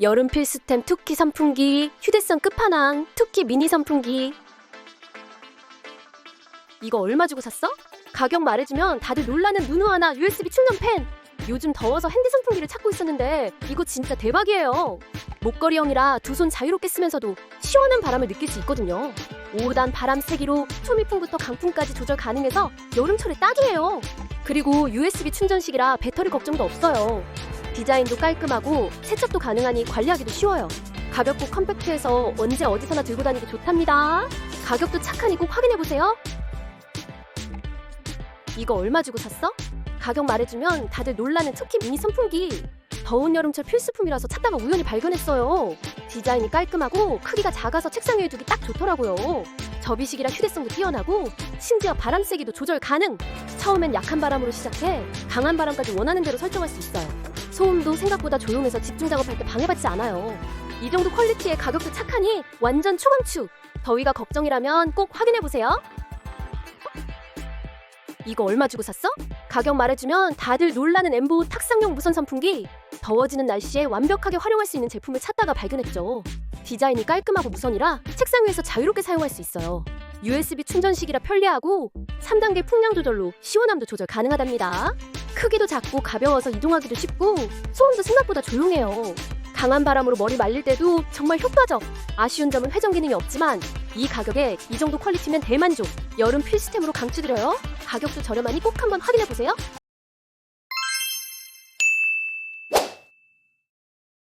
여름 필수템 투키 선풍기, 휴대성 끝판왕, 투키 미니 선풍기. 이거 얼마 주고 샀어? 가격 말해주면 다들 놀라는 누누 하나 USB 충전 팬. 요즘 더워서 핸드 선풍기를 찾고 있었는데 이거 진짜 대박이에요. 목걸이형이라 두 손 자유롭게 쓰면서도 시원한 바람을 느낄 수 있거든요. 5단 바람 세기로 초미풍부터 강풍까지 조절 가능해서 여름철에 딱이에요. 그리고 USB 충전식이라 배터리 걱정도 없어요. 디자인도 깔끔하고 세척도 가능하니 관리하기도 쉬워요. 가볍고 컴팩트해서 언제 어디서나 들고 다니기 좋답니다. 가격도 착하니 꼭 확인해보세요. 이거 얼마 주고 샀어? 가격 말해주면 다들 놀라는 투키 미니 선풍기. 더운 여름철 필수품이라서 찾다가 우연히 발견했어요. 디자인이 깔끔하고 크기가 작아서 책상 위에 두기 딱 좋더라고요. 접이식이라 휴대성도 뛰어나고 심지어 바람 세기도 조절 가능. 처음엔 약한 바람으로 시작해 강한 바람까지 원하는 대로 설정할 수 있어요. 소음도 생각보다 조용해서 집중 작업할 때 방해받지 않아요. 이 정도 퀄리티에 가격도 착하니 완전 초강추. 더위가 걱정이라면 꼭 확인해 보세요. 이거 얼마 주고 샀어? 가격 말해주면 다들 놀라는 엠보 탁상용 무선 선풍기. 더워지는 날씨에 완벽하게 활용할 수 있는 제품을 찾다가 발견했죠. 디자인이 깔끔하고 무선이라 책상 위에서 자유롭게 사용할 수 있어요. USB 충전식이라 편리하고 3단계 풍량 조절로 시원함도 조절 가능하답니다. 크기도 작고 가벼워서 이동하기도 쉽고 소음도 생각보다 조용해요. 강한 바람으로 머리 말릴 때도 정말 효과적. 아쉬운 점은 회전 기능이 없지만 이 가격에 이 정도 퀄리티면 대만족. 여름 필수템으로 강추드려요. 가격도 저렴하니 꼭 한번 확인해 보세요.